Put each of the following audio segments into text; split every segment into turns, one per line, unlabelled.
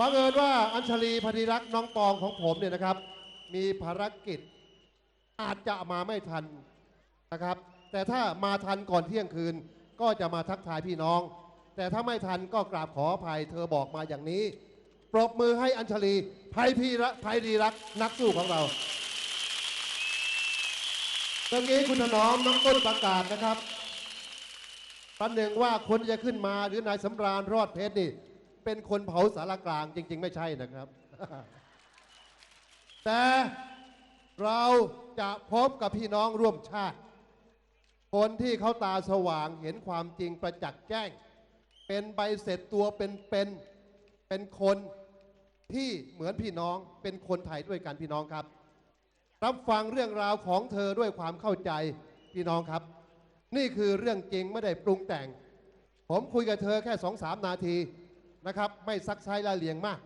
บังเอิญว่าอัญชลีพนิรักษ์น้องปองของผมเนี่ยนะครับ มีภารกิจ อาจจะมาไม่ทันนะครับ แต่ถ้ามาทันก่อนเที่ยงคืน ก็จะมาทักทายพี่น้อง แต่ถ้าไม่ทันก็กราบขออภัยเธอบอกมาอย่างนี้ ปรบมือให้อัญชลีไพพีระไพรีรักนักสู้ของเราเมื่อกี้คุณถนอมน้องต้นประกาศนะครับปันหนึ่งว่าคนจะขึ้นมาหรือนายสำราญรอดเพชรนี่ เป็นคนเผาสารกลางจริง ๆ ไม่ใช่นะครับ แต่เราจะพบกับพี่น้องร่วมชาติ คนที่เขาตาสว่างเห็นความจริงประจักษ์แจ้ง เป็นใบเสร็จตัวเป็นเป็นเป็นคนที่เหมือนพี่น้องเป็นคนไทยด้วยกันพี่น้องครับ รับฟังเรื่องราวของเธอด้วยความเข้าใจพี่น้องครับ นี่คือเรื่องจริงไม่ได้ปรุงแต่ง ผมคุยกับเธอแค่สองสามนาที นะครับ ไม่ซักไซละเลียงมาก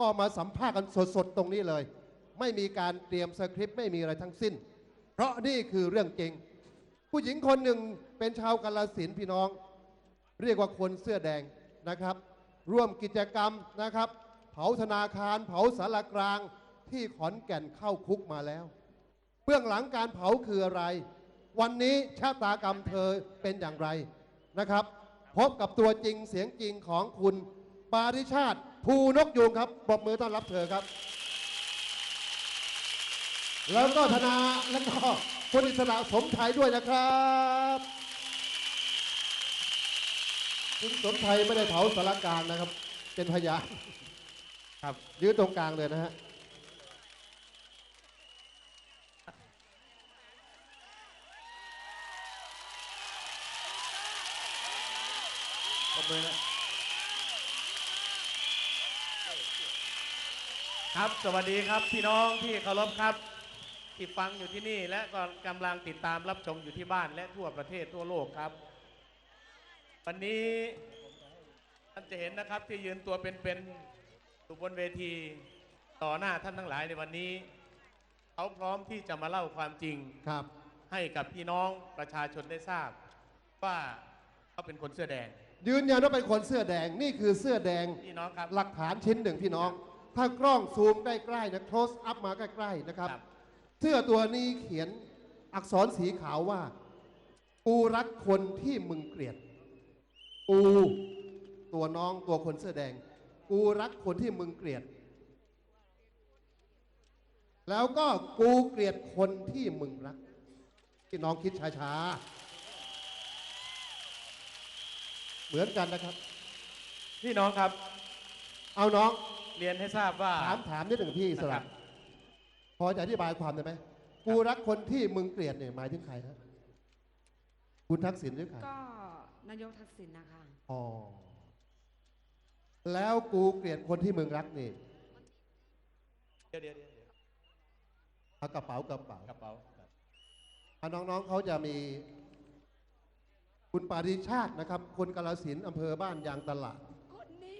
ก็มาสัมภาษณ์กันสดๆ ตรงนี้เลย ไม่มีการเตรียมสคริปต์ไม่มีอะไรทั้งสิ้น เพราะนี่คือเรื่องจริง ผู้หญิงคนหนึ่งเป็นชาวกาลสินธ์พี่น้อง เรียกว่าคนเสื้อแดงนะครับ ร่วมกิจกรรมนะครับ เผาธนาคาร เผาสารกลางที่ขอนแก่นเข้าคุกมาแล้ว เบื้องหลังการเผาคืออะไร วันนี้ชะตากรรมเธอเป็นอย่างไรนะครับ พบกับตัวจริงเสียงจริงของคุณปาริชาติภูนกยูงครับปรบมือต้อนรับเธอครับ แล้วก็ธนาแล้วก็คุณอิสระสมไทยด้วยนะครับคุณสมไทยไม่ได้เผาสารกลางนะครับ เป็นพยานครับยืนตรงกลางเลยนะฮะ
ขอบคุณนะครับ สวัสดีครับพี่น้องที่เคารพครับ ที่ฟังอยู่ที่นี่และก็กำลังติดตามรับชมอยู่ที่บ้านและทั่วประเทศทั่วโลกครับ วันนี้ท่านจะเห็นนะครับที่ยืนตัวเป็นๆอยู่บนเวที ต่อหน้าท่านทั้งหลายในวันนี้ เขาพร้อมที่จะมาเล่าความจริง
ครับ
ให้กับพี่น้องประชาชนได้ทราบว่าเขาเป็นคนเสื้อแดง
ยืนยันว่าเป็นคนเสื้อแดงนี่คือเสื้อแดง
พี่น้องครับ
หลักฐานชิ้นหนึ่งพี่น้อง ถ้ากล้องซูมใกล้ๆนะ close up มาใกล้ๆนะครับ
ครับ
เสื้อตัวนี้เขียนอักษรสีขาวว่า กูรักคนที่มึงเกลียด กู ตัวน้องตัวคนเสื้อแดง กูรักคนที่มึงเกลียด แล้วก็กูเกลียดคนที่มึงรักที่น้องคิดช้าๆ เหมือนกันนะครับ
พี่น้องครับ
เอาน้อง
เรียนให้ทราบว่า
ถามถามนิดหนึ่งพี่อิส
นะค
ระ
รับ
พอจะอธิบายความได้ไหมกูรักคนที่มึงเกลียดเนี่ยหมายถึงใครครับคุณทักษิณหรือใคร
ก็นายกทักษิณนะคะ
อ๋อแล้วกูเกลียดคนที่มึงรักนี่
เดี๋ยวเดี๋ยวเดี๋ยวเดี๋ยว
เอากระเป๋ากระเป๋าก
ระเป๋าครับ
อะน้องๆเขาจะมี คุณปาริชาตินะครับ คนกาลสินธุ์อำเภอบ้านยางตลาด
คนนี้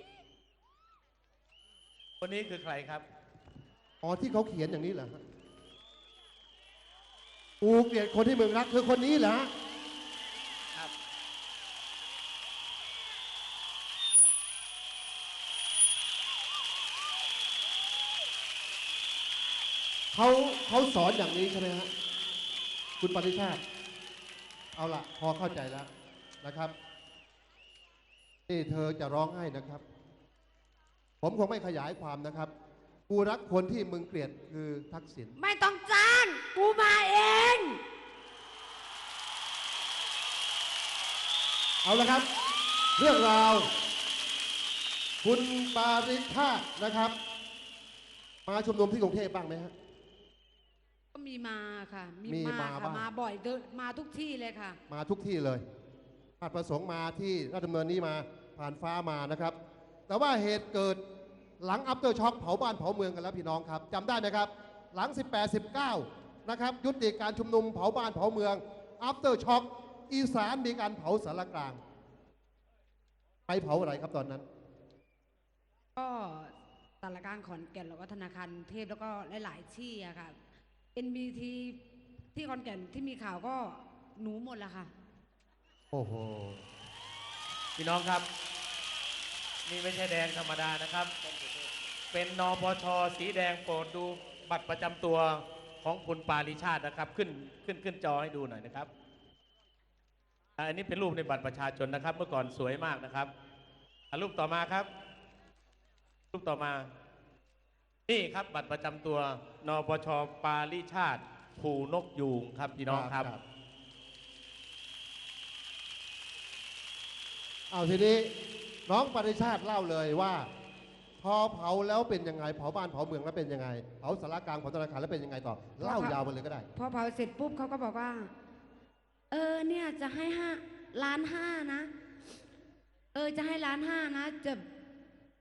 คนนี้คือใครครับ
อ๋อที่เขาเขียนอย่างนี้เหรอฮะกูเกลียดคนที่มึงรักคือคนนี้เหรอฮะ
ครับ
เขาเขาสอนอย่างนี้ใช่ไหมฮะ คุณปริชาติ เอาละพอเข้าใจแล้ว นะครับนี่เธอจะร้องไห้นะครับ ผมคงไม่ขยายความนะครับ กูรักคนที่มึงเกลียดคือทักษิณ
ไม่ต้องจ้างกูมาเอง
เอาละครับ เรื่องราว คุณปาริชาตินะครับ มาชุมนุมที่กรุงเทพบ้างไหมฮะ
ก็มีมาค่ะ มี
มี
มา
มา
ค่ะ
บ้าง
มาบ่อยเดินมาทุกที่เลยค่ะ
มาทุกที่เลย อาจประสงค์มาที่ราชดำเนินนี้มาผ่านฟ้ามานะครับ แต่ว่าเหตุเกิดหลังอัปเตอร์ช็อคเผาบ้านเผาเมืองกันแล้วพี่น้องครับจำได้ไหมครับ หลัง 18 19 นะครับ ยุติการชุมนุมเผาบ้านเผาเมืองอัปเตอร์ช็อคอีสานมีการเผาสารกลางไปเผาอะไรครับตอนนั้น
ก็สารกลารขอนแก่นแล้วก็ธนาคารเทพแล้วก็หลาย ๆ ที่อะค่ะ NBT ที่ขอนแก่นที่มีข่าวก็หนูหมดล้วค่ะ
โอ้โห
พี่น้องครับ นี่ไม่ใช่แดงธรรมดานะครับ เป็นนปชสีแดงโปรดดูบัตรประจำตัวของคุณปาริชาตินะครับ ขึ้นขึ้นขึ้นจอให้ดูหน่อยนะครับอ่าอันนี้เป็นรูปในบัตรประชาชนนะครับ เมื่อก่อนสวยมากนะครับอะรูปต่อมาครับ รูปต่อมา นี่ครับบัตรประจำตัวนปชปาริชาติ ภูนกยูงครับพี่น้องครับ
เอาทีนี้น้องปริชาติเล่าเลยว่า พอเผาแล้วเป็นยังไง เผาบ้านเผาเมืองแล้วเป็นยังไง เผาสารกลางเผาธนาคารแล้วเป็นยังไงต่อเล่ายาวไปเลยก็ได้
พอเผาเสร็จปุ๊บเขาก็บอกว่า เออเนี่ยจะให้ห้าล้านห้านะ เออจะให้ล้านห้านะจะ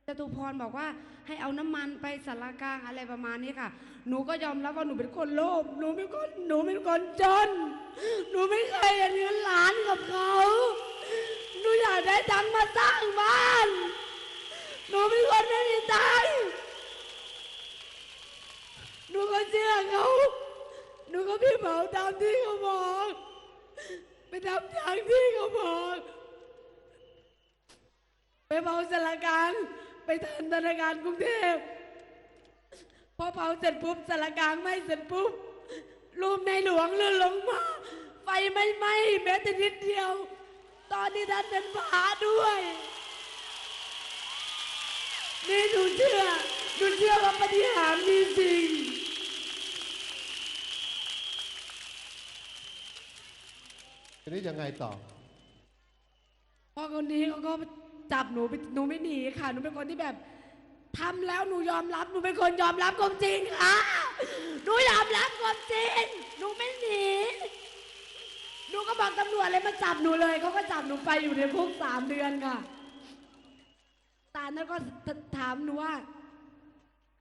จตุพรบอกว่าให้เอาน้ำมันไปสารกลางอะไรประมาณนี้ค่ะ หนูก็ยอมรับว่าหนูเป็นคนโลภ หนูเป็นคน หนูเป็นคนจน หนูไม่เคยเห็นเงินล้านกับเขา หนูอยากได้ตังค์มาสร้างบ้าน หนูเป็นคนไม่มีตังค์หนูก็เชื่อเขาหนูก็พี่เผาตามที่เขาบอกไปทำอย่างที่เขาบอกไปเผาสารกลางไปทำธนาคารกรุงเทพพอเผาเสร็จปุ๊บสารกลางไหม่เสร็จปุ๊บรูปในหลวงเลื่อนลงมา ไฟไม่ไหม้แม้แต่นิดเดียว อนที่ท่านเป็นพระด้วย นี่หนูเชื่อหนูเชื่อว่าปฏิหารย์มีจริง
ทีนี้ยังไงต่อ
พ่อคนนี้เขาก็จับหนูไปหนูไม่หนีค่ะ หนูเป็นคนที่แบบทำแล้วหนูยอมรับ หนูเป็นคนยอมรับความจริงค่ะ หนูยอมรับความจริง หนูไม่หนี หนูก็บอกตำรวจเลยมาจับหนูเลยเขาก็จับหนูไปอยู่ในคุกสามเดือนค่ะตานั้นก็ถามหนูว่า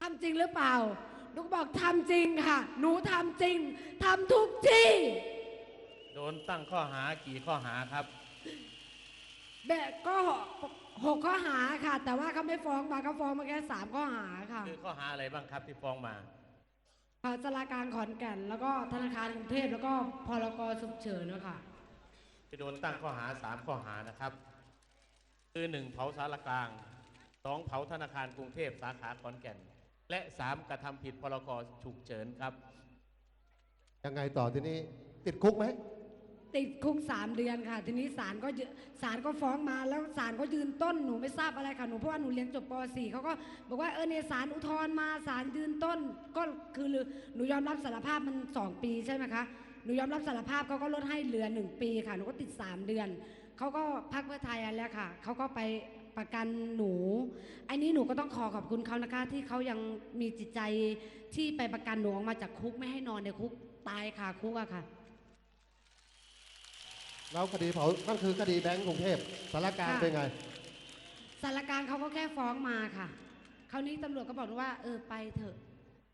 ทำจริงหรือเปล่าหนูก็บอกทำจริงค่ะ หนูทำจริงทำทุกที่
โดนตั้งข้อหากี่ข้อหาครับ
แบบก็หกข้อหาค่ะ แต่ว่าเขาไม่ฟ้องมาเขาฟ้องมาแค่สามข้อหาค่ะ
คือข้อหาอะไรบ้างครับที่ฟ้องมา
เอ่อสลากลารขอนแก่น แล้วก็ธนาคารกรุงเทพแล้วก็พรกฉุกเฉินนะคะ
จะโดนตั้งข้อหาสามข้อหานะครับ คือหนึ่งเผาสารกลางสองเผาธนาคารกรุงเทพสาขาขอนแก่น และสามกระทำผิดพรกฉุกเฉินครับ
ยังไงต่อทีนี้ติดคุกไหม
ติดคุกสามเดือนค่ะ ทีนี้ศาลก็ศาลก็ฟ้องมาแล้วศาลก็ยืนต้นหนูไม่ทราบอะไรค่ะหนูเพราะว่าหนูเรียนจบป .4 เขาก็บอกว่าเออเนี่ยศาลอุทธรณ์มาศาลยืนต้น ก็คือหนูยอมรับสารภาพมันสองปีใช่ไหมคะหนูยอมรับสารภาพเขาก็ลดให้เหลือหนึ่งปีค่ะหนูก็ติดสามเดือนเขาก็พักเพื่อไทยอันแล้วค่ะเขาก็ไปประกันหนู อันนี้หนูก็ต้องขอขอบคุณเขานะคะ ที่เขายังมีจิตใจที่ไปประกันหนูออกมาจากคุกไม่ให้นอนในคุกตายค่ะคุกอะค่ะ
แล้วคดีเผานั่นคือคดีแบงก์กรุงเทพสารกลาง
ค่ะ
เป็นไง
สารกลารเขาก็แค่ฟ้องมาค่ะ คราวนี้ตำรวจก็บอกว่า เออไปเถอะ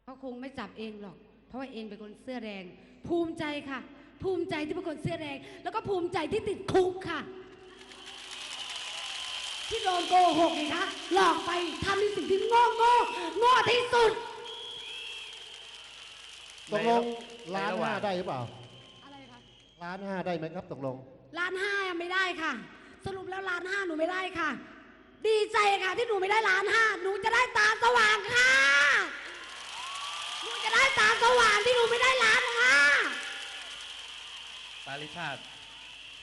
เขาคงไม่จับเองหรอก เพราะว่าเองเป็นคนเสื้อแดง ภูมิใจค่ะ ภูมิใจที่เป็นคนเสื้อแดง แล้วก็ภูมิใจที่ติดคุกค่ะ ที่โดนโกหกไงคะหลอกไปทำในสิ่งที่โง่โง่โง่ที่สุด
ตกลง
ในระ
ล้าน
ในระหว่า
ห้าง ได้หรือเปล่า
อะไรคะ
ล้านห้าได้ไหมครับตกลง
ล้านห้ายังไม่ได้ค่ะ สรุปแล้วล้านห้าหนูไม่ได้ค่ะ ดีใจค่ะที่หนูไม่ได้ล้านห้าหนูจะได้ตาสว่างค่ะหนูจะได้ตาสว่างที่หนูไม่ได้ล้านห้า
ปาริชาติ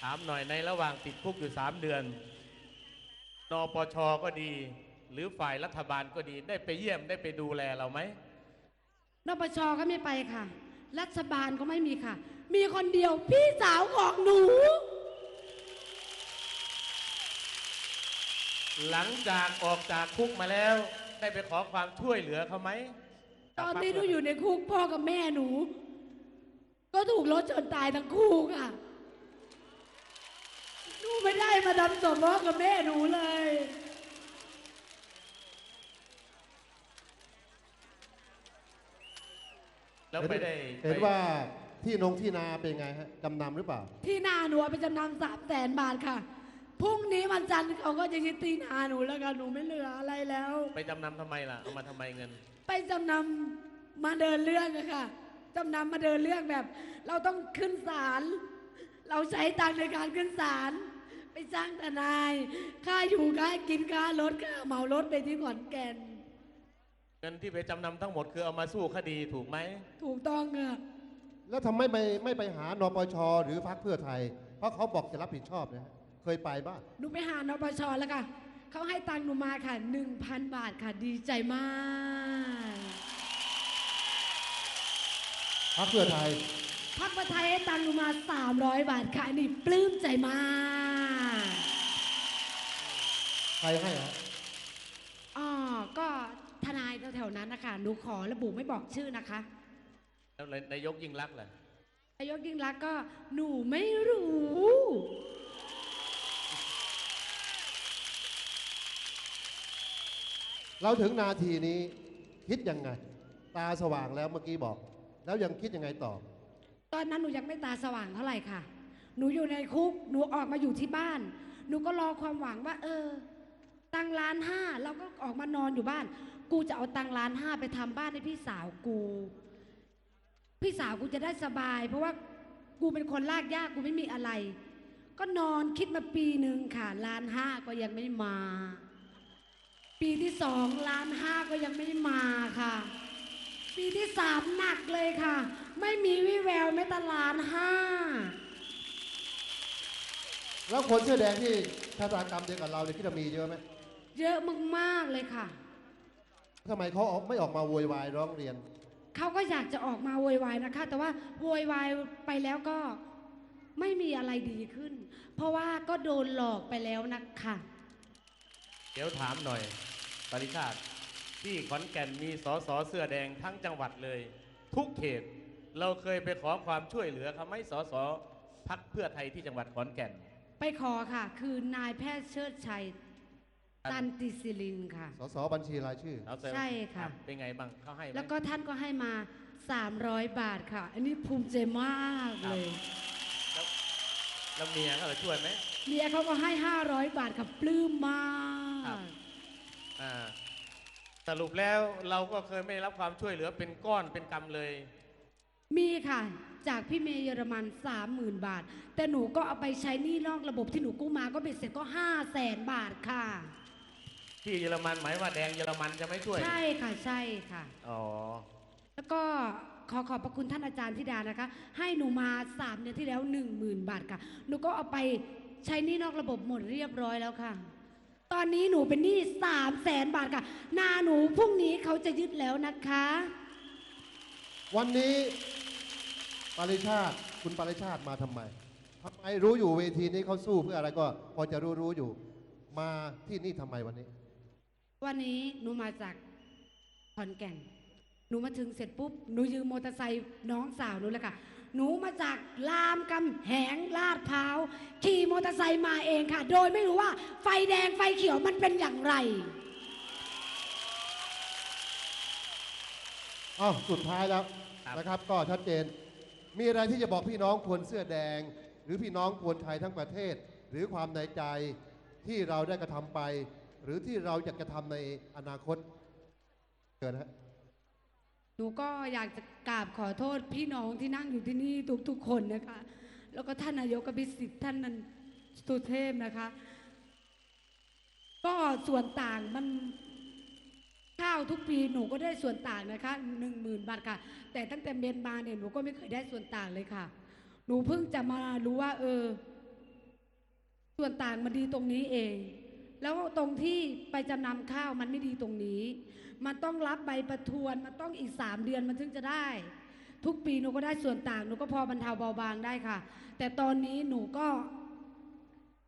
ถามหน่อยในระหว่างติดคุกอยู่สามเดือนนปชก็ดี หรือฝ่ายรัฐบาลก็ดีได้ไปเยี่ยมได้ไปดูแลเราไหม
นปชก็ไม่ไปค่ะ รัฐบาลก็ไม่มีค่ะ มีคนเดียวพี่สาวของหนู
หลังจากออกจากคุกมาแล้ว ได้ไปขอความช่วยเหลือเขาไหม
ตอนที่หนูอยู่ในคุกพ่อกับแม่หนู ก็ถูกรถชนตายทั้งคู่ค่ะหนูไม่ได้มาดำศพพ่อกับแม่หนูเลย
แล้วไปได้
เห็น
ไป
ว่า ที่นงที่นาเป็นไงฮะจำนำหรือเปล่า
ที่นาหนูเอาไปจำนำสามแสนบาทค่ะ พรุ่งนี้วันจันทร์เขาก็จะยึดที่นาหนูแล้วค่ะ หนูไม่เหลืออะไรแล้ว
ไปจำนำทำไมล่ะ เอามาทำไมเงิน
ไปจำนำมาเดินเรื่องอะค่ะจำนำมาเดินเรื่องแบบ เราต้องขึ้นศาล เราใช้ตังค์ในการขึ้นศาล ไปจ้างทนาย ค่าอยู่ค่ากินค่ารถค่าเหมารถไปที่ขอนแก่น
เงินที่ไปจำนำทั้งหมดคือเอามาสู้คดีถูกไหม
ถูกต้องอะ
แล้วทำไมไม่ไม่ไปหานปชหรือพรรคเพื่อไทย เพราะเขาบอกจะรับผิดชอบนะฮะเคยไปบ้าง
หนูไปหานปชแล้วค่ะเขาให้ตังค์หนูมาค่ะ 1,000 บาทค่ะดีใจมาก
พรรคเพื่อไทย
พักประไทยให้ตังค์หนูมา 300 บาทค่ะอันนี้ปลื้มใจมาก
ใครให้ฮะ
อ๋อก็ทนายแถวๆนั้นนะคะ หนูขอระบุไม่บอกชื่อนะคะ
แล้วนายกยิ่งรักษณ์ล่ะ
นายกยิ่งรักษณ์ก็หนูไม่รู้
เราถึงนาทีนี้คิดยังไง ตาสว่างแล้วเมื่อกี้บอก แล้วยังคิดยังไงต่อ
ตอนนั้นหนูยังไม่ตาสว่างเท่าไหร่ค่ะ หนูอยู่ในคุก หนูออกมาอยู่ที่บ้าน หนูก็รอความหวังว่า เออ ตังล้านห้าเราก็ออกมานอนอยู่บ้าน กูจะเอาตังล้านห้าไปทำบ้านให้พี่สาวกู พี่สาวกูจะได้สบาย เพราะว่ากูเป็นคนลากยากกูไม่มีอะไร ก็นอนคิดมาปีหนึ่งค่ะล้านห้าก็ยังไม่มา ปีที่สองล้านห้าก็ยังไม่มาค่ะ ปีที่สามหนักเลยค่ะ ไม่มีวิแววแม้แต่ล้านห้า
แล้วคนเสื้อแดงที่ชะตากรรมเดียวกับเราเนี่ยคิดว่ามีเยอะไหม
เยอะมากๆเลยค่ะ
ทำไมเขาออกไม่ออกมาโวยวายร้องเรียน
เขาก็อยากจะออกมาโวยวายนะคะ แต่ว่าโวยวายไปแล้วก็ไม่มีอะไรดีขึ้น เพราะว่าก็โดนหลอกไปแล้วนะคะ
เดี๋ยวถามหน่อยปริชาติที่ขอนแก่นมีสอสอเสื้อแดงทั้งจังหวัดเลย ทุกเขตเราเคยไปขอความช่วยเหลือเขาไหม่สอสอพักเพื่อไทยที่จังหวัดขอนแก่น
ไปขอค่ะ คือนายแพทย์เชิดชัย ตันติศิลินค่ะ
สสบัญชีรายชื่อ
เอาเสริม
ใช่ค่ะ
รับเป็นไงบ้างเขาให้ไหม
แล้วก็ท่านก็ให้มา 300 บาทค่ะ อันนี้ภูมิใจมากเลย
แล้วแล้วเมียเขาจะช่วยไหม
เมียเขาก็ให้ 500 บาทค่ะปลื้มมา
ครับ
ก
อ่าสรุปแล้วเราก็เคยไม่ได้รับความช่วยเหลือเป็นก้อนเป็นกำเลย
มีค่ะ จากพี่เมย์เยอรมัน 30,000 บาท แต่หนูก็เอาไปใช้หนี้นอกระบบที่หนูกู้มาก็เบ็ดเสร็จก็ 5 0 0แสนบาทค่ะ
ที่เยอรมันหมายว่าแดงเยอรมันจะไม่ช่วย
ใช่ค่ะใช่ค่ะ
อ๋อ
แล้วก็ขอขอบพระคุณท่านอาจารย์ธิดานะคะ ให้หนูมา3เดือนที่แล้ว10,000บาทค่ะ หนูก็เอาไปใช้หนี้นอกระบบหมดเรียบร้อยแล้วค่ะ ตอนนี้หนูเป็นหนี้3 0 0แสนบาทค่ะนาหนูพรุ่งนี้เขาจะยึดแล้วนะคะ
วันนี้ปริชาติ คุณปริชาติมาทำไมทำไมรู้อยู่เวทีนี้เขาสู้เพื่ออะไรก็พอจะรู้รู้อยู่ มาที่นี่ทำไมวันนี้
วันนี้หนูมาจากขอนแก่น หนูมาถึงเสร็จปุ๊บ หนูยืมมอเตอร์ไซค์น้องสาวหนูเลยค่ะ หนูมาจากรามกำแหงลาดพร้าว ขี่มอเตอร์ไซค์มาเองค่ะ โดยไม่รู้ว่าไฟแดงไฟเขียวมันเป็นอย่างไร
อ้าวสุดท้ายแล้ว
ครับ
นะครับ ก็ชัดเจน มีอะไรที่จะบอกพี่น้องคนเสื้อแดง หรือพี่น้องคนไทยทั้งประเทศ หรือความในใจที่เราได้กระทำไป หรือที่เราอยากจะทำในอนาคตเกิดนะฮะ
หนูก็อยากจะกราบขอโทษพี่น้องที่นั่งอยู่ที่นี่ทุกๆคนนะคะ แล้วก็ท่านนายกอภิสิทธิ์ท่านนันสุเทพนะคะ ก็ส่วนต่างมันข้าวทุกปีหนูก็ได้ส่วนต่างนะคะหนึ่งหมื่นบาทค่ะ แต่ตั้งแต่เมียนมาเนี่ยหนูก็ไม่เคยได้ส่วนต่างเลยค่ะ หนูเพิ่งจะมารู้ว่า เออ ส่วนต่างมันดีตรงนี้เอง แล้วตรงที่ไปจำนำข้าวมันไม่ดีตรงนี้ มันต้องรับใบประทวนมันต้องอีกสามเดือนมันถึงจะได้ ทุกปีหนูก็ได้ส่วนต่างหนูก็พอบรรเทาเบาบางได้ค่ะ แต่ตอนนี้หนูก็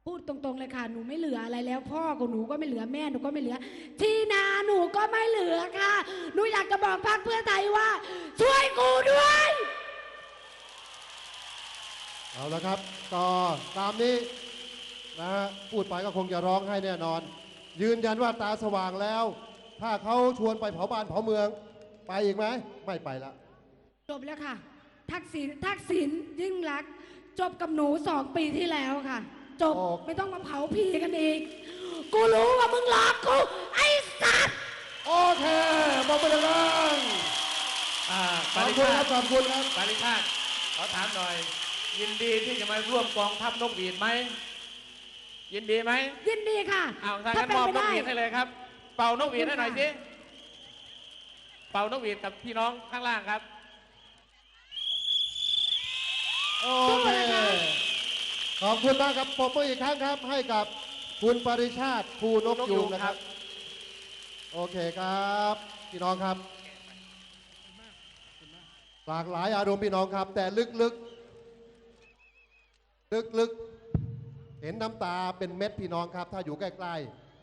พูดตรงๆเลยค่ะหนูไม่เหลืออะไรแล้ว พ่อของหนูก็ไม่เหลือแม่หนูก็ไม่เหลือ ที่นาหนูก็ไม่เหลือค่ะหนูอยากจะบอกพรรคเพื่อไทยว่า ช่วยกูด้วย
เอาละครับก็ตามนี้ นะฮะพูดไปก็คงจะร้องให้แน่นอน ยืนยันว่าตาสว่างแล้ว ถ้าเขาชวนไปเผาบ้านเผาเมือง ไปอีกไหมไม่ไปละ
จบแล้วค่ะ ทักษิณทักษิณยิ่งรักษณ์จบกับหนูสองปีที่แล้วค่ะ จบ
โอ้
ไม่ต้องมาเผาผีกันอีก กูรู้ว่ามึงหลอกกู ไอ้สัตว์
โอเคบอกไปเลยกัน
อ่า
ข
ป
อบ
ริ
คุณ
ชา
ครับ
ติ
ขอบคุณครับ
ปริชาติขอถามหน่อย ยินดีที่จะมาร่วมกองทัพนกหวีดไหม ยินดีไหม
ยินดีค่ะ
เอาถ้า
ถ้า
งั้น
เป็น
มอบ
ไป
นก
ได้
หวีดให้เลยครับ เป่านกหวีดให้หน่อยสิเป่านกหวีดกับพี่น้องข้างล่างครับ
โอเคขอบคุณมากครับปรบมืออีกครั้งครับ ให้กับคุณปริชาติภูนกยูงนะครับ โอเคครับ พี่น้องครับหลากหลายอารมณ์พี่น้องครับ แต่ลึกๆ ลึกๆ เห็นน้ำตาเป็นเม็ดพี่น้องครับ ถ้าอยู่ใกล้ ๆ